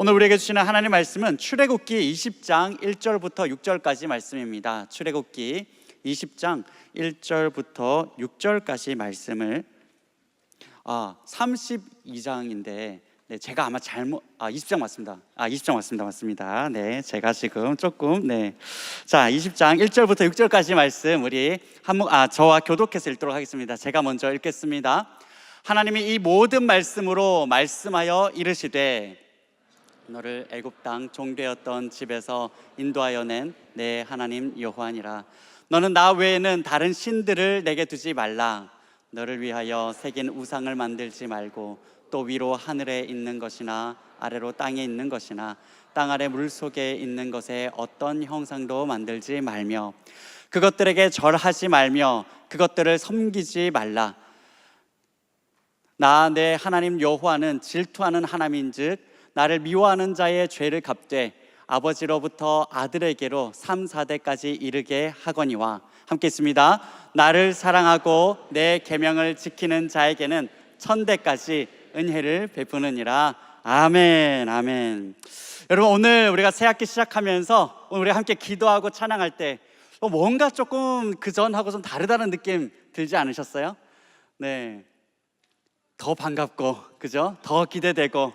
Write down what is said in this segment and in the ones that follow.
오늘 우리에게 주시는 하나님 말씀은 출애굽기 20장 1절부터 6절까지 말씀입니다. 출애굽기 20장 1절부터 6절까지 말씀을 아 32장인데 네, 제가 아마 잘못 아 20장 맞습니다. 아 20장 맞습니다. 맞습니다. 네, 제가 지금 조금 네. 자, 20장 1절부터 6절까지 말씀 우리 한목 아 저와 교독해서 읽도록 하겠습니다. 제가 먼저 읽겠습니다. 하나님이 이 모든 말씀으로 말씀하여 이르시되 너를 애굽 땅 종되었던 집에서 인도하여 낸 내 하나님 여호와니라. 너는 나 외에는 다른 신들을 내게 두지 말라. 너를 위하여 새긴 우상을 만들지 말고 또 위로 하늘에 있는 것이나 아래로 땅에 있는 것이나 땅 아래 물 속에 있는 것에 어떤 형상도 만들지 말며 그것들에게 절하지 말며 그것들을 섬기지 말라. 나 내 하나님 여호와는 질투하는 하나님인즉 나를 미워하는 자의 죄를 갚되 아버지로부터 아들에게로 3, 4대까지 이르게 하거니와 함께 있습니다. 나를 사랑하고 내 계명을 지키는 자에게는 천대까지 은혜를 베푸느니라. 아멘. 아멘. 여러분 오늘 우리가 새 학기 시작하면서 오늘 우리 함께 기도하고 찬양할 때 어, 뭔가 조금 그 전하고 좀 다르다는 느낌 들지 않으셨어요? 네. 더 반갑고 그죠? 더 기대되고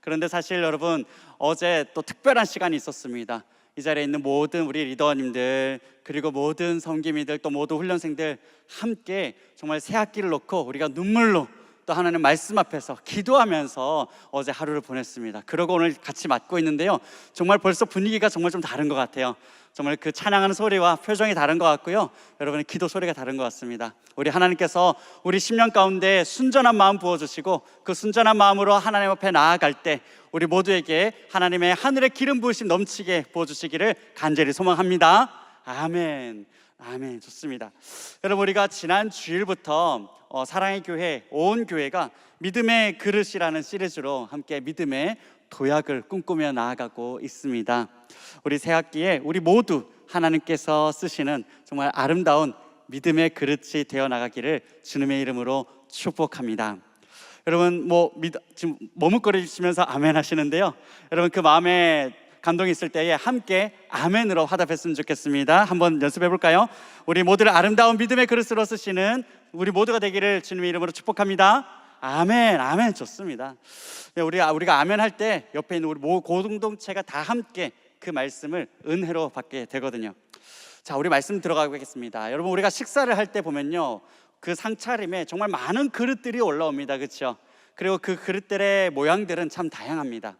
그런데 사실 여러분 어제 또 특별한 시간이 있었습니다. 이 자리에 있는 모든 우리 리더님들 그리고 모든 성기미들 또 모든 훈련생들 함께 정말 새 학기를 놓고 우리가 눈물로 또 하나님 말씀 앞에서 기도하면서 어제 하루를 보냈습니다. 그러고 오늘 같이 맞고 있는데요. 정말 벌써 분위기가 정말 좀 다른 것 같아요. 정말 그 찬양하는 소리와 표정이 다른 것 같고요. 여러분의 기도 소리가 다른 것 같습니다. 우리 하나님께서 우리 10년 가운데 순전한 마음 부어주시고 그 순전한 마음으로 하나님 앞에 나아갈 때 우리 모두에게 하나님의 하늘의 기름 부으심 넘치게 부어주시기를 간절히 소망합니다. 아멘. 아멘. 좋습니다. 여러분 우리가 지난 주일부터 어, 사랑의 교회 온 교회가 믿음의 그릇이라는 시리즈로 함께 믿음의 도약을 꿈꾸며 나아가고 있습니다. 우리 새 학기에 우리 모두 하나님께서 쓰시는 정말 아름다운 믿음의 그릇이 되어 나가기를 주님의 이름으로 축복합니다. 여러분 뭐 믿, 지금 머뭇거리시면서 아멘 하시는데요. 여러분 그 마음에 감동이 있을 때에 함께 아멘으로 화답했으면 좋겠습니다. 한번 연습해 볼까요? 우리 모두를 아름다운 믿음의 그릇으로 쓰시는 우리 모두가 되기를 주님의 이름으로 축복합니다. 아멘, 아멘 좋습니다. 네, 우리가 우리가 아멘 할 때 옆에 있는 우리 모 공동체가 다 함께 그 말씀을 은혜로 받게 되거든요. 자, 우리 말씀 들어가겠습니다. 여러분 우리가 식사를 할 때 보면요. 그 상차림에 정말 많은 그릇들이 올라옵니다. 그렇죠? 그리고 그 그릇들의 모양들은 참 다양합니다.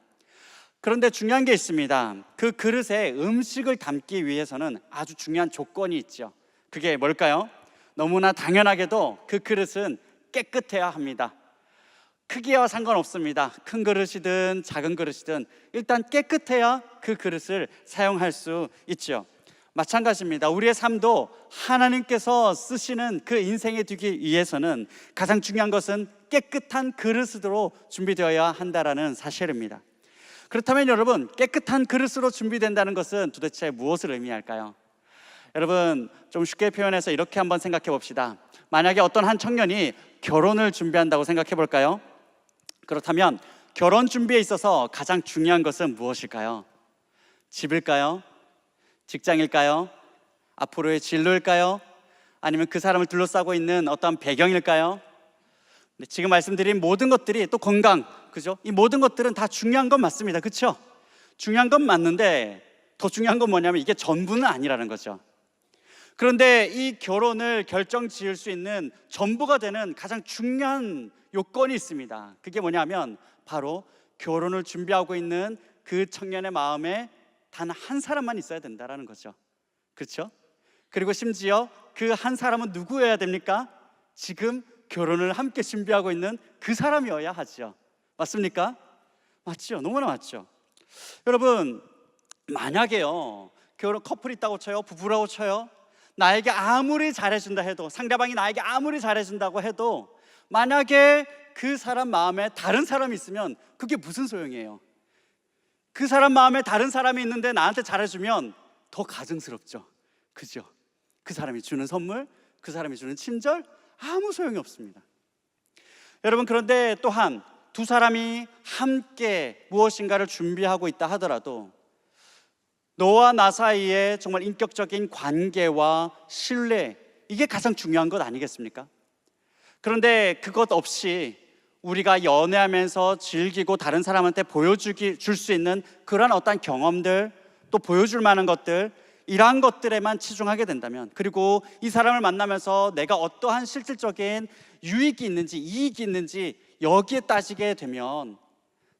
그런데 중요한 게 있습니다. 그 그릇에 음식을 담기 위해서는 아주 중요한 조건이 있죠. 그게 뭘까요? 너무나 당연하게도 그 그릇은 깨끗해야 합니다. 크기와 상관없습니다. 큰 그릇이든 작은 그릇이든 일단 깨끗해야 그 그릇을 사용할 수 있죠. 마찬가지입니다. 우리의 삶도 하나님께서 쓰시는 그 인생에 두기 위해서는 가장 중요한 것은 깨끗한 그릇으로 준비되어야 한다라는 사실입니다. 그렇다면 여러분 깨끗한 그릇으로 준비된다는 것은 도대체 무엇을 의미할까요? 여러분 좀 쉽게 표현해서 이렇게 한번 생각해 봅시다. 만약에 어떤 한 청년이 결혼을 준비한다고 생각해 볼까요? 그렇다면 결혼 준비에 있어서 가장 중요한 것은 무엇일까요? 집일까요? 직장일까요? 앞으로의 진로일까요? 아니면 그 사람을 둘러싸고 있는 어떤 배경일까요? 네, 지금 말씀드린 모든 것들이 또 건강, 그죠? 이 모든 것들은 다 중요한 건 맞습니다. 그렇죠? 중요한 건 맞는데 더 중요한 건 뭐냐면 이게 전부는 아니라는 거죠. 그런데 이 결혼을 결정 지을 수 있는 전부가 되는 가장 중요한 요건이 있습니다. 그게 뭐냐면 바로 결혼을 준비하고 있는 그 청년의 마음에 단 한 사람만 있어야 된다라는 거죠. 그렇죠? 그리고 심지어 그 한 사람은 누구여야 됩니까? 지금 결혼을 함께 준비하고 있는 그 사람이어야 하죠. 맞습니까? 맞죠? 너무나 맞죠. 여러분, 만약에요, 결혼 커플 있다고 쳐요, 부부라고 쳐요. 나에게 아무리 잘해준다 해도, 상대방이 나에게 아무리 잘해준다고 해도, 만약에 그 사람 마음에 다른 사람이 있으면 그게 무슨 소용이에요? 그 사람 마음에 다른 사람이 있는데 나한테 잘해주면 더 가증스럽죠. 그죠? 그 사람이 주는 선물, 그 사람이 주는 친절, 아무 소용이 없습니다. 여러분, 그런데 또한 두 사람이 함께 무엇인가를 준비하고 있다 하더라도 너와 나 사이에 정말 인격적인 관계와 신뢰 이게 가장 중요한 것 아니겠습니까? 그런데 그것 없이 우리가 연애하면서 즐기고 다른 사람한테 보여주기 줄 수 있는 그런 어떤 경험들 또 보여줄 만한 것들 이러한 것들에만 치중하게 된다면 그리고 이 사람을 만나면서 내가 어떠한 실질적인 유익이 있는지 이익이 있는지 여기에 따지게 되면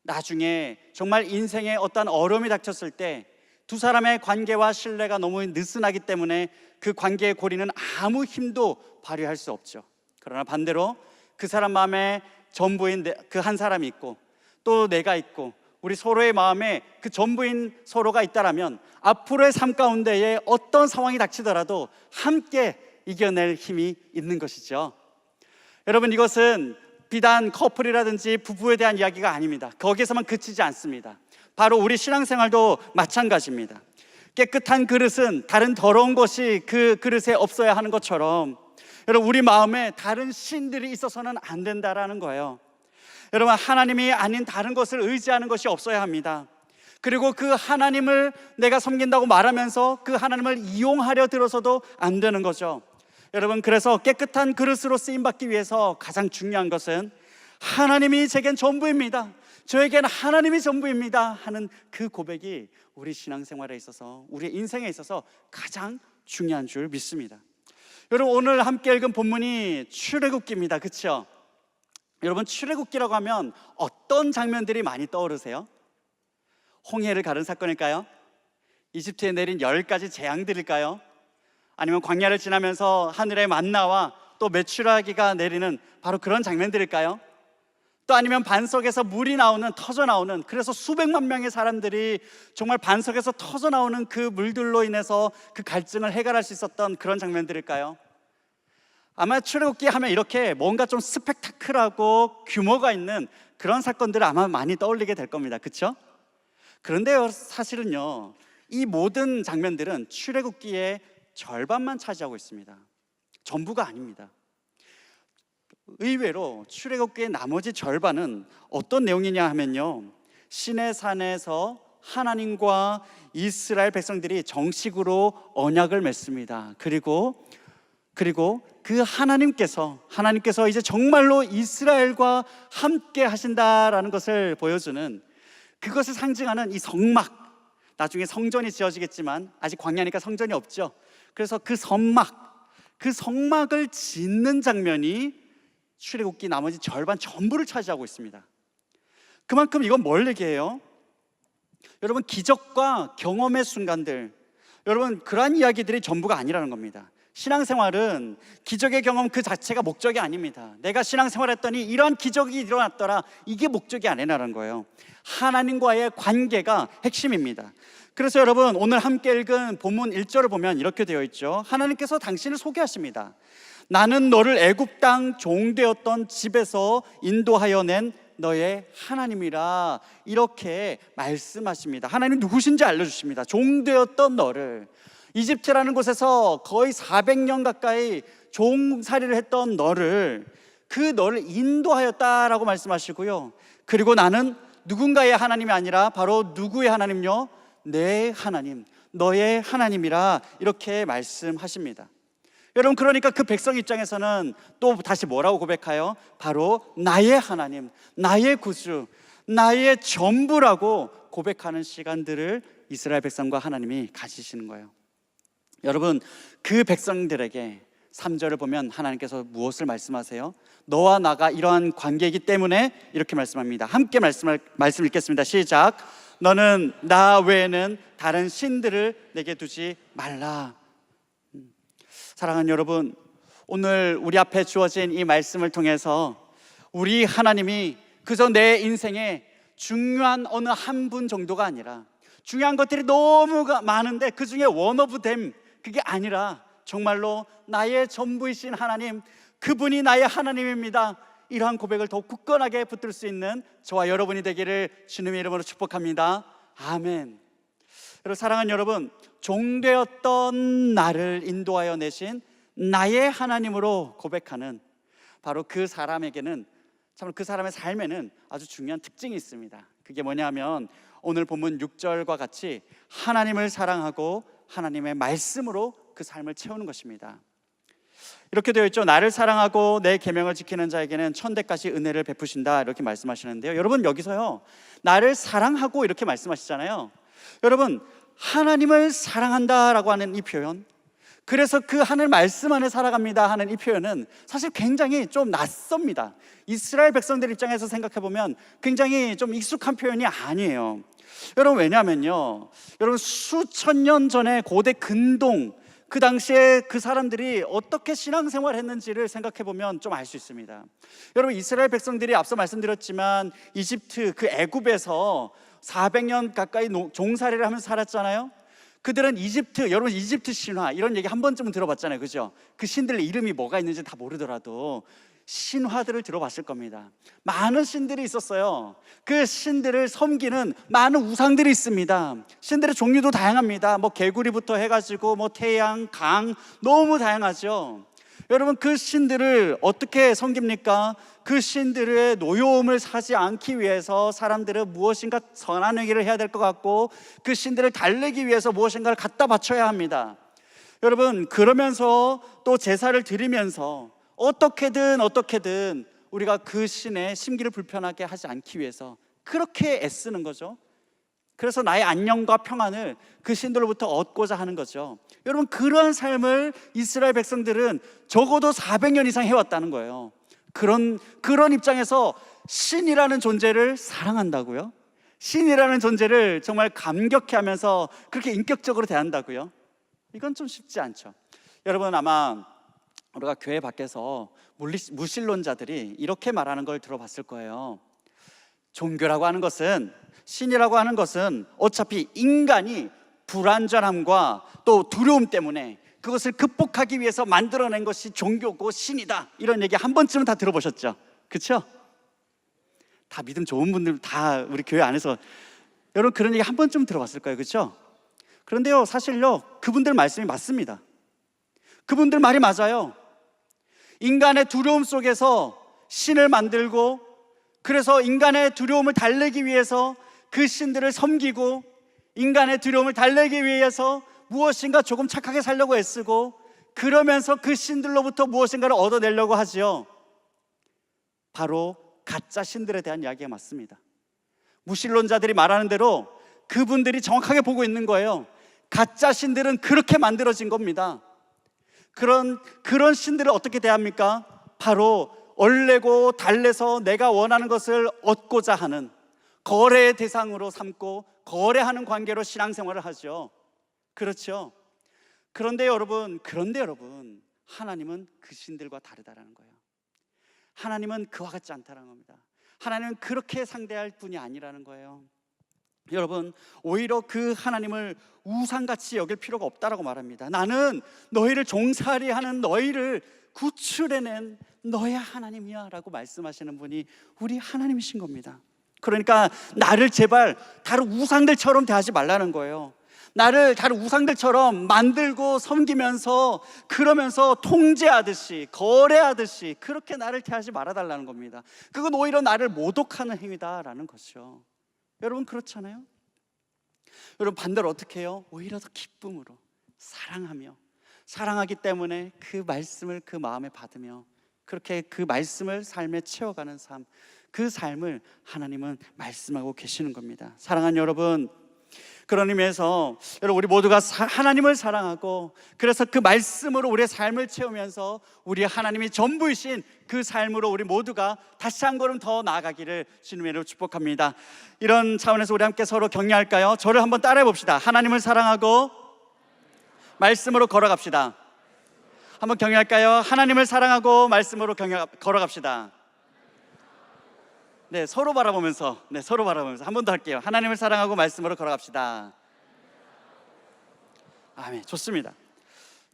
나중에 정말 인생에 어떤 어려움이 닥쳤을 때 두 사람의 관계와 신뢰가 너무 느슨하기 때문에 그 관계의 고리는 아무 힘도 발휘할 수 없죠. 그러나 반대로 그 사람 마음에 전부인 그 한 사람이 있고 또 내가 있고 우리 서로의 마음에 그 전부인 서로가 있다라면 앞으로의 삶 가운데에 어떤 상황이 닥치더라도 함께 이겨낼 힘이 있는 것이죠. 여러분 이것은 비단 커플이라든지 부부에 대한 이야기가 아닙니다. 거기에서만 그치지 않습니다. 바로 우리 신앙생활도 마찬가지입니다. 깨끗한 그릇은 다른 더러운 것이 그 그릇에 없어야 하는 것처럼 여러분 우리 마음에 다른 신들이 있어서는 안 된다라는 거예요. 여러분 하나님이 아닌 다른 것을 의지하는 것이 없어야 합니다. 그리고 그 하나님을 내가 섬긴다고 말하면서 그 하나님을 이용하려 들어서도 안 되는 거죠. 여러분 그래서 깨끗한 그릇으로 쓰임 받기 위해서 가장 중요한 것은 하나님이 제겐 전부입니다. 저에겐 하나님이 전부입니다 하는 그 고백이 우리 신앙생활에 있어서 우리 인생에 있어서 가장 중요한 줄 믿습니다. 여러분 오늘 함께 읽은 본문이 출애굽기입니다. 그렇죠? 여러분 출애굽기라고 하면 어떤 장면들이 많이 떠오르세요? 홍해를 가른 사건일까요? 이집트에 내린 열 가지 재앙들일까요? 아니면 광야를 지나면서 하늘의 만나와 또 메추라기가 내리는 바로 그런 장면들일까요? 또 아니면 반석에서 물이 나오는 터져 나오는 그래서 수백만 명의 사람들이 정말 반석에서 터져 나오는 그 물들로 인해서 그 갈증을 해결할 수 있었던 그런 장면들일까요? 아마 출애굽기 하면 이렇게 뭔가 좀 스펙타클하고 규모가 있는 그런 사건들을 아마 많이 떠올리게 될 겁니다. 그렇죠? 그런데요, 사실은요. 이 모든 장면들은 출애굽기의 절반만 차지하고 있습니다. 전부가 아닙니다. 의외로 출애굽기의 나머지 절반은 어떤 내용이냐 하면요. 신의 산에서 하나님과 이스라엘 백성들이 정식으로 언약을 맺습니다. 그리고 그리고 그 하나님께서 하나님께서 이제 정말로 이스라엘과 함께 하신다라는 것을 보여주는 그것을 상징하는 이 성막 나중에 성전이 지어지겠지만 아직 광야니까 성전이 없죠. 그래서 그 성막 그 성막을 짓는 장면이 출애굽기 나머지 절반 전부를 차지하고 있습니다. 그만큼 이건 뭘 얘기해요? 여러분 기적과 경험의 순간들 여러분 그러한 이야기들이 전부가 아니라는 겁니다. 신앙생활은 기적의 경험 그 자체가 목적이 아닙니다. 내가 신앙생활 했더니 이런 기적이 일어났더라. 이게 목적이 아니라는 거예요. 하나님과의 관계가 핵심입니다. 그래서 여러분 오늘 함께 읽은 본문 1절을 보면 이렇게 되어 있죠. 하나님께서 당신을 소개하십니다. 나는 너를 애굽 땅 종되었던 집에서 인도하여 낸 너의 하나님이라 이렇게 말씀하십니다. 하나님 누구신지 알려주십니다. 종되었던 너를 이집트라는 곳에서 거의 400년 가까이 종살이를 했던 너를 그 너를 인도하였다라고 말씀하시고요. 그리고 나는 누군가의 하나님이 아니라 바로 누구의 하나님요? 내 하나님, 너의 하나님이라 이렇게 말씀하십니다. 여러분 그러니까 그 백성 입장에서는 또 다시 뭐라고 고백하여 바로 나의 하나님, 나의 구주, 나의 전부라고 고백하는 시간들을 이스라엘 백성과 하나님이 가지시는 거예요. 여러분 그 백성들에게 3절을 보면 하나님께서 무엇을 말씀하세요? 너와 나가 이러한 관계이기 때문에 이렇게 말씀합니다. 함께 말씀을 말씀 읽겠습니다. 시작. 너는 나 외에는 다른 신들을 내게 두지 말라. 음. 사랑하는 여러분, 오늘 우리 앞에 주어진 이 말씀을 통해서 우리 하나님이 그저 내 인생에 중요한 어느 한 분 정도가 아니라 중요한 것들이 너무 많은데 그 중에 원 오브 댐 그게 아니라 정말로 나의 전부이신 하나님, 그분이 나의 하나님입니다. 이러한 고백을 더 굳건하게 붙들 수 있는 저와 여러분이 되기를 주님의 이름으로 축복합니다. 아멘. 여러분 사랑하는 여러분, 종되었던 나를 인도하여 내신 나의 하나님으로 고백하는 바로 그 사람에게는 참 그 사람의 삶에는 아주 중요한 특징이 있습니다. 그게 뭐냐면 오늘 본문 6절과 같이 하나님을 사랑하고 하나님의 말씀으로 그 삶을 채우는 것입니다. 이렇게 되어 있죠. 나를 사랑하고 내 계명을 지키는 자에게는 천대까지 은혜를 베푸신다 이렇게 말씀하시는데요. 여러분 여기서요. 나를 사랑하고 이렇게 말씀하시잖아요. 여러분 하나님을 사랑한다라고 하는 이 표현 그래서 그 하늘 말씀 안에 살아갑니다 하는 이 표현은 사실 굉장히 좀 낯섭니다. 이스라엘 백성들 입장에서 생각해 보면 굉장히 좀 익숙한 표현이 아니에요. 여러분 왜냐면요. 여러분 수천 년 전에 고대 근동 그 당시에 그 사람들이 어떻게 신앙생활 했는지를 생각해 보면 좀 알 수 있습니다. 여러분 이스라엘 백성들이 앞서 말씀드렸지만 이집트 그 애굽에서 400년 가까이 노- 종살이를 하면서 살았잖아요. 그들은 이집트 여러분 이집트 신화 이런 얘기 한 번쯤은 들어봤잖아요. 그죠? 그 신들 이름이 뭐가 있는지 다 모르더라도 신화들을 들어봤을 겁니다. 많은 신들이 있었어요. 그 신들을 섬기는 많은 우상들이 있습니다. 신들의 종류도 다양합니다. 뭐 개구리부터 해가지고 뭐 태양, 강 너무 다양하죠. 여러분 그 신들을 어떻게 섬깁니까? 그 신들의 노여움을 사지 않기 위해서 사람들은 무엇인가 선한 행위를 해야 될 것 같고 그 신들을 달래기 위해서 무엇인가를 갖다 바쳐야 합니다. 여러분 그러면서 또 제사를 드리면서 어떻게든 어떻게든 우리가 그 신의 심기를 불편하게 하지 않기 위해서 그렇게 애쓰는 거죠. 그래서 나의 안녕과 평안을 그 신들로부터 얻고자 하는 거죠. 여러분 그러한 삶을 이스라엘 백성들은 적어도 400년 이상 해왔다는 거예요. 그런 그런 입장에서 신이라는 존재를 사랑한다고요? 신이라는 존재를 정말 감격해 하면서 그렇게 인격적으로 대한다고요? 이건 좀 쉽지 않죠. 여러분 아마 우리가 교회 밖에서 무신론자들이 이렇게 말하는 걸 들어봤을 거예요. 종교라고 하는 것은 신이라고 하는 것은 어차피 인간이 불안전함과 또 두려움 때문에 그것을 극복하기 위해서 만들어낸 것이 종교고 신이다. 이런 얘기 한 번쯤은 다 들어보셨죠? 그렇죠? 다 믿음 좋은 분들 다 우리 교회 안에서 여러분 그런 얘기 한 번쯤 들어봤을 거예요. 그렇죠? 그런데요, 사실요, 그분들 말씀이 맞습니다. 그분들 말이 맞아요. 인간의 두려움 속에서 신을 만들고 그래서 인간의 두려움을 달래기 위해서 그 신들을 섬기고 인간의 두려움을 달래기 위해서 무엇인가 조금 착하게 살려고 애쓰고 그러면서 그 신들로부터 무엇인가를 얻어내려고 하지요. 바로 가짜 신들에 대한 이야기가 맞습니다. 무신론자들이 말하는 대로 그분들이 정확하게 보고 있는 거예요. 가짜 신들은 그렇게 만들어진 겁니다. 그런 그런 신들을 어떻게 대합니까? 바로 얼레고 달래서 내가 원하는 것을 얻고자 하는 거래의 대상으로 삼고 거래하는 관계로 신앙생활을 하죠. 그렇죠. 그런데 여러분, 그런데 여러분, 하나님은 그 신들과 다르다라는 거예요. 하나님은 그와 같지 않다는 겁니다. 하나님은 그렇게 상대할 분이 아니라는 거예요. 여러분, 오히려 그 하나님을 우상같이 여길 필요가 없다라고 말합니다. 나는 너희를 종살이 하는 너희를 구출해낸 너의 하나님이야라고 말씀하시는 분이 우리 하나님이신 겁니다. 그러니까 나를 제발 다른 우상들처럼 대하지 말라는 거예요. 나를 다른 우상들처럼 만들고 섬기면서 그러면서 통제하듯이 거래하듯이 그렇게 나를 대하지 말아달라는 겁니다. 그건 오히려 나를 모독하는 행위다라는 것이죠. 여러분 그렇잖아요. 여러분 반대로 어떻게 해요? 오히려 더 기쁨으로 사랑하며 사랑하기 때문에 그 말씀을 그 마음에 받으며 그렇게 그 말씀을 삶에 채워가는 삶, 그 삶을 하나님은 말씀하고 계시는 겁니다. 사랑하는 여러분, 그런 의미에서 여러분 우리 모두가 사- 하나님을 사랑하고 그래서 그 말씀으로 우리의 삶을 채우면서 우리 하나님이 전부이신 그 삶으로 우리 모두가 다시 한 걸음 더 나아가기를 주님의 이름으로 축복합니다. 이런 차원에서 우리 함께 서로 격려할까요? 저를 한번 따라해 봅시다. 하나님을 사랑하고 말씀으로 걸어갑시다. 한번 격려할까요? 하나님을 사랑하고 말씀으로 격려, 걸어갑시다. 네, 서로 바라보면서, 네, 서로 바라보면서 한 번 더 할게요. 하나님을 사랑하고 말씀으로 걸어갑시다. 아멘. 좋습니다.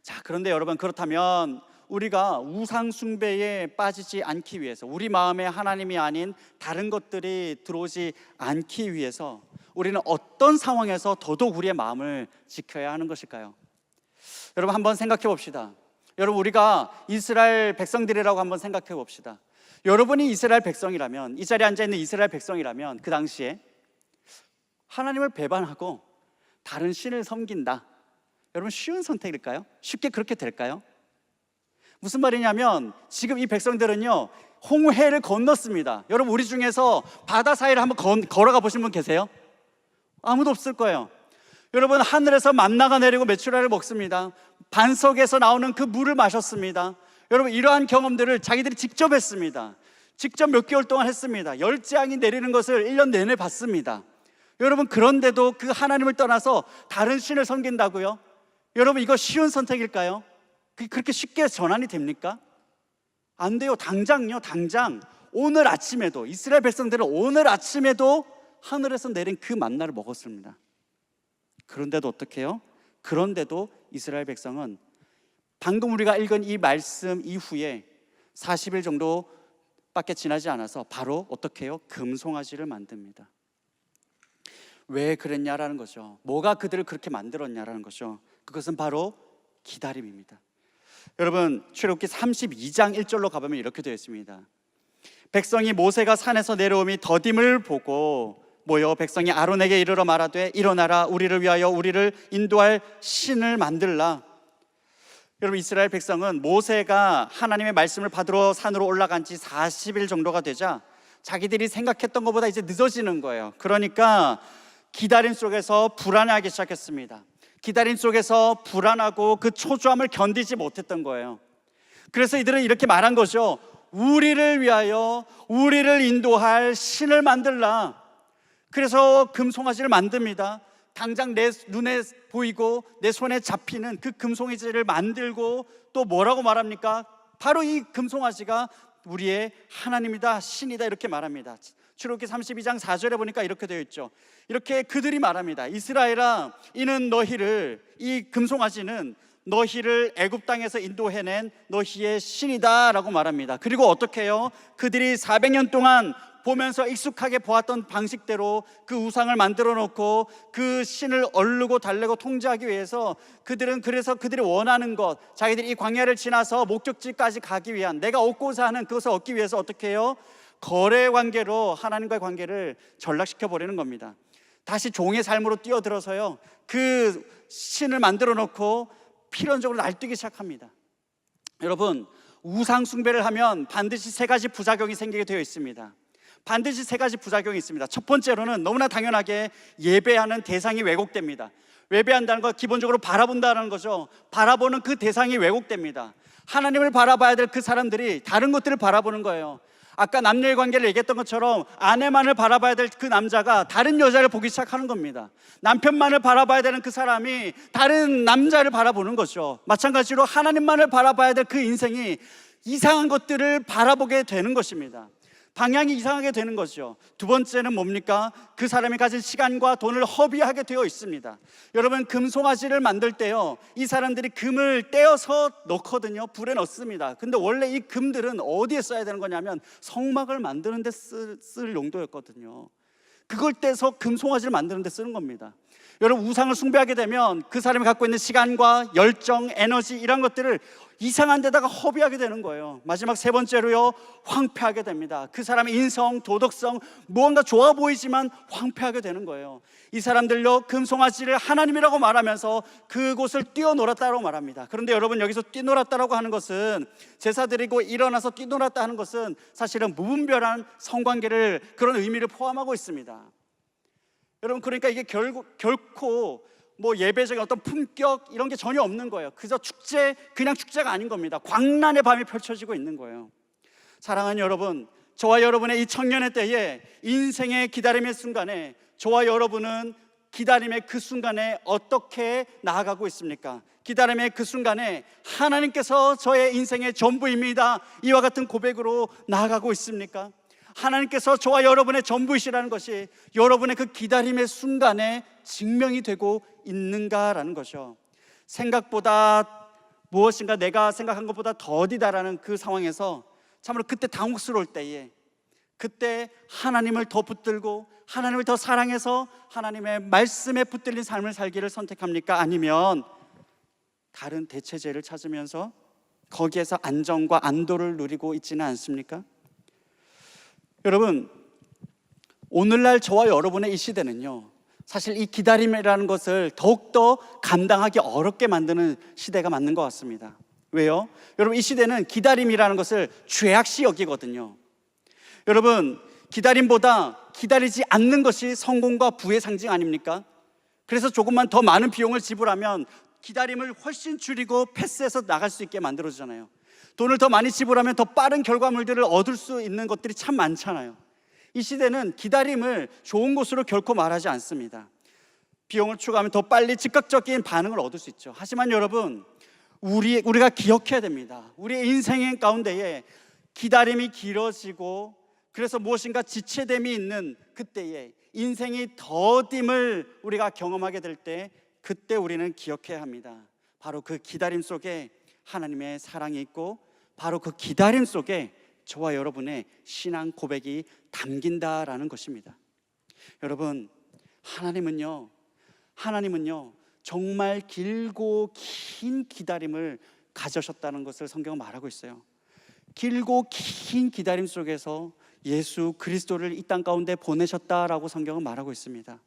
자, 그런데 여러분 그렇다면 우리가 우상 숭배에 빠지지 않기 위해서 우리 마음에 하나님이 아닌 다른 것들이 들어오지 않기 위해서 우리는 어떤 상황에서 더더욱 우리의 마음을 지켜야 하는 것일까요? 여러분 한번 생각해 봅시다. 여러분 우리가 이스라엘 백성들이라고 한번 생각해 봅시다. 여러분이 이스라엘 백성이라면 이 자리에 앉아 있는 이스라엘 백성이라면 그 당시에 하나님을 배반하고 다른 신을 섬긴다. 여러분 쉬운 선택일까요? 쉽게 그렇게 될까요? 무슨 말이냐면 지금 이 백성들은요 홍해를 건넜습니다. 여러분 우리 중에서 바다 사이를 한번 건- 걸어가 보신 분 계세요? 아무도 없을 거예요. 여러분 하늘에서 만나가 내리고 메추라를 먹습니다. 반석에서 나오는 그 물을 마셨습니다. 여러분 이러한 경험들을 자기들이 직접 했습니다. 직접 몇 개월 동안 했습니다. 열재앙이 내리는 것을 1년 내내 봤습니다. 여러분 그런데도 그 하나님을 떠나서 다른 신을 섬긴다고요? 여러분 이거 쉬운 선택일까요? 그렇게 쉽게 전환이 됩니까? 안 돼요. 당장요. 당장 오늘 아침에도 이스라엘 백성들은 오늘 아침에도 하늘에서 내린 그 만나를 먹었습니다. 그런데도 어떻게 해요? 그런데도 이스라엘 백성은 방금 우리가 읽은 이 말씀 이후에 40일 정도밖에 지나지 않아서 바로 어떻게 해요? 금송아지를 만듭니다. 왜 그랬냐라는 거죠. 뭐가 그들을 그렇게 만들었냐라는 거죠. 그것은 바로 기다림입니다. 여러분 출애굽기 32장 1절로 가보면 이렇게 되어 있습니다. 백성이 모세가 산에서 내려오미 더딤을 보고 모여 백성이 아론에게 이르러 말하되 일어나라 우리를 위하여 우리를 인도할 신을 만들라. 여러분 이스라엘 백성은 모세가 하나님의 말씀을 받으러 산으로 올라간 지 40일 정도가 되자 자기들이 생각했던 것보다 이제 늦어지는 거예요. 그러니까 기다림 속에서 불안해하기 시작했습니다. 기다림 속에서 불안하고 그 초조함을 견디지 못했던 거예요. 그래서 이들은 이렇게 말한 거죠. 우리를 위하여 우리를 인도할 신을 만들라. 그래서 금송아지를 만듭니다. 당장 내 눈에 보이고 내 손에 잡히는 그 금송아지를 만들고 또 뭐라고 말합니까? 바로 이 금송아지가 우리의 하나님이다, 신이다 이렇게 말합니다. 출애굽기 32장 4절에 보니까 이렇게 되어 있죠. 이렇게 그들이 말합니다. 이스라엘아, 이는 너희를 이 금송아지는 너희를 애굽 땅에서 인도해낸 너희의 신이다라고 말합니다. 그리고 어떻게 해요? 그들이 400년 동안 보면서 익숙하게 보았던 방식대로 그 우상을 만들어 놓고 그 신을 얼르고 달래고 통제하기 위해서 그들은 그래서 그들이 원하는 것, 자기들이 이 광야를 지나서 목적지까지 가기 위한 내가 얻고자 하는 그것을 얻기 위해서 어떻게 해요? 거래 관계로 하나님과의 관계를 전락시켜 버리는 겁니다. 다시 종의 삶으로 뛰어들어서요. 그 신을 만들어 놓고 필연적으로 날뛰기 시작합니다. 여러분, 우상 숭배를 하면 반드시 세 가지 부작용이 생기게 되어 있습니다. 반드시 세 가지 부작용이 있습니다. 첫 번째로는 너무나 당연하게 예배하는 대상이 왜곡됩니다. 예배한다는 건 기본적으로 바라본다는 거죠. 바라보는 그 대상이 왜곡됩니다. 하나님을 바라봐야 될 그 사람들이 다른 것들을 바라보는 거예요. 아까 남녀의 관계를 얘기했던 것처럼 아내만을 바라봐야 될 그 남자가 다른 여자를 보기 시작하는 겁니다. 남편만을 바라봐야 되는 그 사람이 다른 남자를 바라보는 거죠. 마찬가지로 하나님만을 바라봐야 될 그 인생이 이상한 것들을 바라보게 되는 것입니다. 방향이 이상하게 되는 거죠. 두 번째는 뭡니까? 그 사람이 가진 시간과 돈을 허비하게 되어 있습니다. 여러분 금송아지를 만들 때요. 이 사람들이 금을 떼어서 넣거든요. 불에 넣습니다. 근데 원래 이 금들은 어디에 써야 되는 거냐면 성막을 만드는 데 쓸, 쓸 용도였거든요. 그걸 떼서 금송아지를 만드는 데 쓰는 겁니다. 여러분 우상을 숭배하게 되면 그 사람이 갖고 있는 시간과 열정, 에너지 이런 것들을 이상한 데다가 허비하게 되는 거예요. 마지막 세 번째로요. 황폐하게 됩니다. 그 사람의 인성, 도덕성 무언가 좋아 보이지만 황폐하게 되는 거예요. 이 사람들로 금송아지를 하나님이라고 말하면서 그곳을 뛰어놀았다고 말합니다. 그런데 여러분 여기서 뛰놀았다라고 하는 것은 제사 드리고 일어나서 뛰놀았다 하는 것은 사실은 무분별한 성관계를 그런 의미를 포함하고 있습니다. 여러분 그러니까 이게 결국 결코 뭐 예배적인 어떤 품격 이런 게 전혀 없는 거예요. 그저 축제 그냥 축제가 아닌 겁니다. 광란의 밤이 펼쳐지고 있는 거예요. 사랑하는 여러분, 저와 여러분의 이 청년의 때에 인생의 기다림의 순간에 저와 여러분은 기다림의 그 순간에 어떻게 나아가고 있습니까? 기다림의 그 순간에 하나님께서 저의 인생의 전부입니다. 이와 같은 고백으로 나아가고 있습니까? 하나님께서 저와 여러분의 전부이시라는 것이 여러분의 그 기다림의 순간에 증명이 되고 있는가라는 거죠. 생각보다 무엇인가 내가 생각한 것보다 더디다라는 그 상황에서 참으로 그때 당혹스러울 때에 그때 하나님을 더 붙들고 하나님을 더 사랑해서 하나님의 말씀에 붙들린 삶을 살기를 선택합니까? 아니면 다른 대체제를 찾으면서 거기에서 안정과 안도를 누리고 있지는 않습니까? 여러분, 오늘날 저와 여러분의 이 시대는요, 사실 이 기다림이라는 것을 더욱더 감당하기 어렵게 만드는 시대가 맞는 것 같습니다. 왜요? 여러분, 이 시대는 기다림이라는 것을 죄악시 여기거든요. 여러분, 기다림보다 기다리지 않는 것이 성공과 부의 상징 아닙니까? 그래서 조금만 더 많은 비용을 지불하면 기다림을 훨씬 줄이고 패스해서 나갈 수 있게 만들어주잖아요. 돈을 더 많이 지불하면 더 빠른 결과물들을 얻을 수 있는 것들이 참 많잖아요. 이 시대는 기다림을 좋은 것으로 결코 말하지 않습니다. 비용을 추가하면 더 빨리 즉각적인 반응을 얻을 수 있죠. 하지만 여러분, 우리 우리가 기억해야 됩니다. 우리의 인생 가운데에 기다림이 길어지고 그래서 무엇인가 지체됨이 있는 그때에 인생이 더딤을 우리가 경험하게 될 때 그때 우리는 기억해야 합니다. 바로 그 기다림 속에 하나님의 사랑이 있고 바로 그 기다림 속에 저와 여러분의 신앙 고백이 담긴다라는 것입니다. 여러분, 하나님은요, 하나님은요, 정말 길고 긴 기다림을 가져셨다는 것을 성경은 말하고 있어요. 길고 긴 기다림 속에서 예수 그리스도를 이 땅 가운데 보내셨다라고 성경은 말하고 있습니다.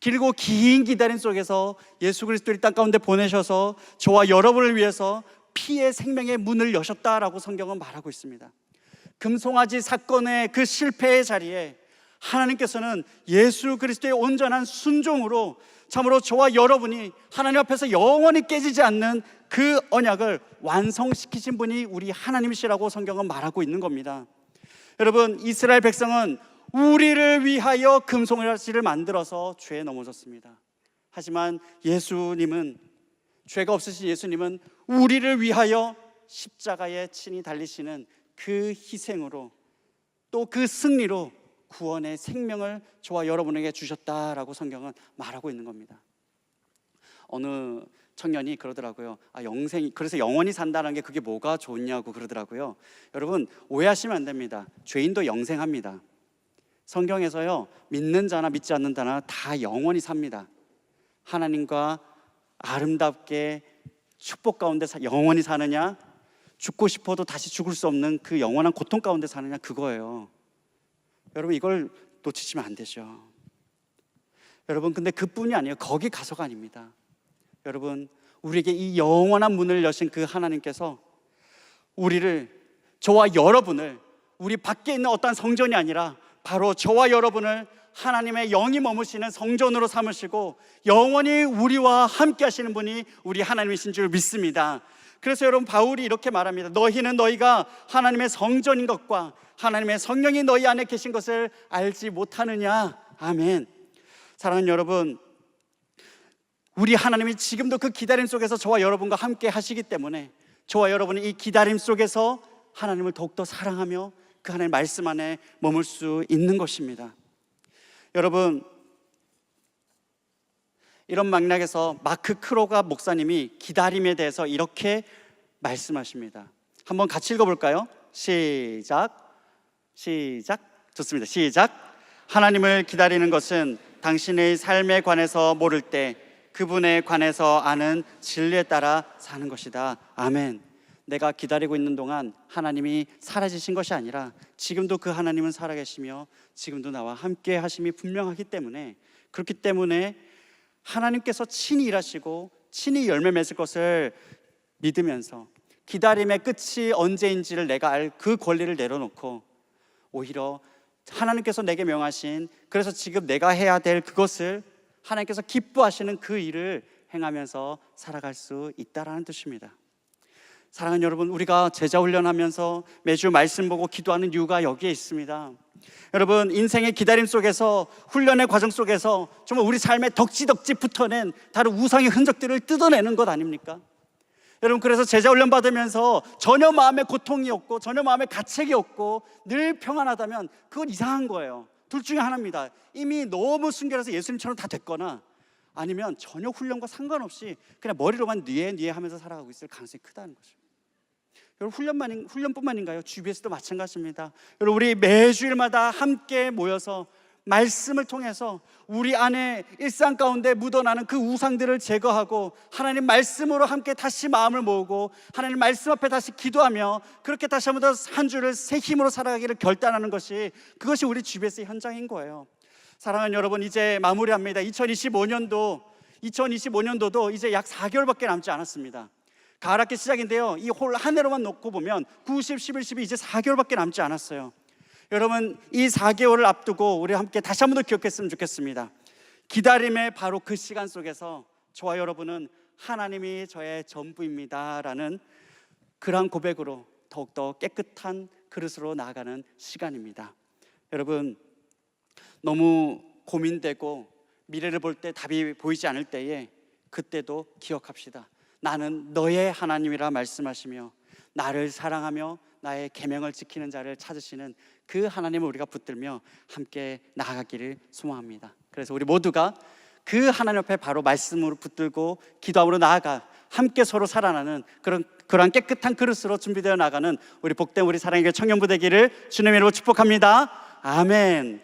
길고 긴 기다림 속에서 예수 그리스도를 이 땅 가운데 보내셔서 저와 여러분을 위해서 피의 생명의 문을 여셨다라고 성경은 말하고 있습니다. 금송아지 사건의 그 실패의 자리에 하나님께서는 예수 그리스도의 온전한 순종으로 참으로 저와 여러분이 하나님 앞에서 영원히 깨지지 않는 그 언약을 완성시키신 분이 우리 하나님이시라고 성경은 말하고 있는 겁니다. 여러분, 이스라엘 백성은 우리를 위하여 금송아지를 만들어서 죄에 넘어졌습니다. 하지만 예수님은 죄가 없으신 예수님은 우리를 위하여 십자가에 친히 달리시는 그 희생으로 또 그 승리로 구원의 생명을 저와 여러분에게 주셨다라고 성경은 말하고 있는 겁니다. 어느 청년이 그러더라고요. 아, 영생이 그래서 영원히 산다는 게 그게 뭐가 좋냐고 그러더라고요. 여러분 오해하시면 안 됩니다. 죄인도 영생합니다. 성경에서요 믿는 자나 믿지 않는 자나 다 영원히 삽니다. 하나님과 아름답게 축복 가운데 사- 영원히 사느냐 죽고 싶어도 다시 죽을 수 없는 그 영원한 고통 가운데 사느냐 그거예요. 여러분 이걸 놓치시면 안 되죠. 여러분 근데 그뿐이 아니에요. 거기 가서가 아닙니다. 여러분 우리에게 이 영원한 문을 여신 그 하나님께서 우리를 저와 여러분을 우리 밖에 있는 어떠한 성전이 아니라 바로 저와 여러분을 하나님의 영이 머무시는 성전으로 삼으시고 영원히 우리와 함께 하시는 분이 우리 하나님이신 줄 믿습니다. 그래서 여러분 바울이 이렇게 말합니다. 너희는 너희가 하나님의 성전인 것과 하나님의 성령이 너희 안에 계신 것을 알지 못하느냐. 아멘. 사랑하는 여러분, 우리 하나님이 지금도 그 기다림 속에서 저와 여러분과 함께 하시기 때문에 저와 여러분이 이 기다림 속에서 하나님을 더욱더 사랑하며 그 하나님의 말씀 안에 머물 수 있는 것입니다. 여러분, 이런 맥락에서 마크 크로가 목사님이 기다림에 대해서 이렇게 말씀하십니다. 한번 같이 읽어볼까요? 시작, 시작. 좋습니다. 시작. 하나님을 기다리는 것은 당신의 삶에 관해서 모를 때 그분에 관해서 아는 진리에 따라 사는 것이다. 아멘. 내가 기다리고 있는 동안 하나님이 사라지신 것이 아니라 지금도 그 하나님은 살아계시며 지금도 나와 함께 하심이 분명하기 때문에 그렇기 때문에 하나님께서 친히 일하시고 친히 열매 맺을 것을 믿으면서 기다림의 끝이 언제인지를 내가 알 그 권리를 내려놓고 오히려 하나님께서 내게 명하신 그래서 지금 내가 해야 될 그것을 하나님께서 기뻐하시는 그 일을 행하면서 살아갈 수 있다라는 뜻입니다. 사랑하는 여러분, 우리가 제자 훈련하면서 매주 말씀 보고 기도하는 이유가 여기에 있습니다. 여러분, 인생의 기다림 속에서 훈련의 과정 속에서 정말 우리 삶에 덕지덕지 붙어낸 다른 우상의 흔적들을 뜯어내는 것 아닙니까? 여러분 그래서 제자 훈련 받으면서 전혀 마음에 고통이 없고 전혀 마음에 가책이 없고 늘 평안하다면 그건 이상한 거예요. 둘 중에 하나입니다. 이미 너무 순결해서 예수님처럼 다 됐거나 아니면 전혀 훈련과 상관없이 그냥 머리로만 뉘에 뉘에 하면서 살아가고 있을 가능성이 크다는 거죠. 여러분 훈련만 훈련뿐만인가요? 주변에서도 마찬가지입니다. 여러분 우리 매주일마다 함께 모여서 말씀을 통해서 우리 안에 일상 가운데 묻어나는 그 우상들을 제거하고 하나님 말씀으로 함께 다시 마음을 모으고 하나님 말씀 앞에 다시 기도하며 그렇게 다시 한번 더 한 주를 새 힘으로 살아가기를 결단하는 것이 그것이 우리 GBS 현장인 거예요. 사랑하는 여러분 이제 마무리합니다. 2025년도 2025년도도 이제 약 4개월밖에 남지 않았습니다. 가을 학기 시작인데요. 이 홀 한 해로만 놓고 보면 9, 10, 11, 12 이제 4개월밖에 남지 않았어요. 여러분 이 4개월을 앞두고 우리 함께 다시 한 번 더 기억했으면 좋겠습니다. 기다림의 바로 그 시간 속에서 저와 여러분은 하나님이 저의 전부입니다라는 그러한 고백으로 더욱더 깨끗한 그릇으로 나아가는 시간입니다. 여러분 너무 고민되고 미래를 볼 때 답이 보이지 않을 때에 그때도 기억합시다. 나는 너의 하나님이라 말씀하시며 나를 사랑하며 나의 계명을 지키는 자를 찾으시는 그 하나님을 우리가 붙들며 함께 나아가기를 소망합니다. 그래서 우리 모두가 그 하나님 앞에 바로 말씀으로 붙들고 기도함으로 나아가 함께 서로 살아나는 그런 그러한 깨끗한 그릇으로 준비되어 나가는 우리 복된 우리 사랑의 청년부 되기를 주님의 이름으로 축복합니다. 아멘.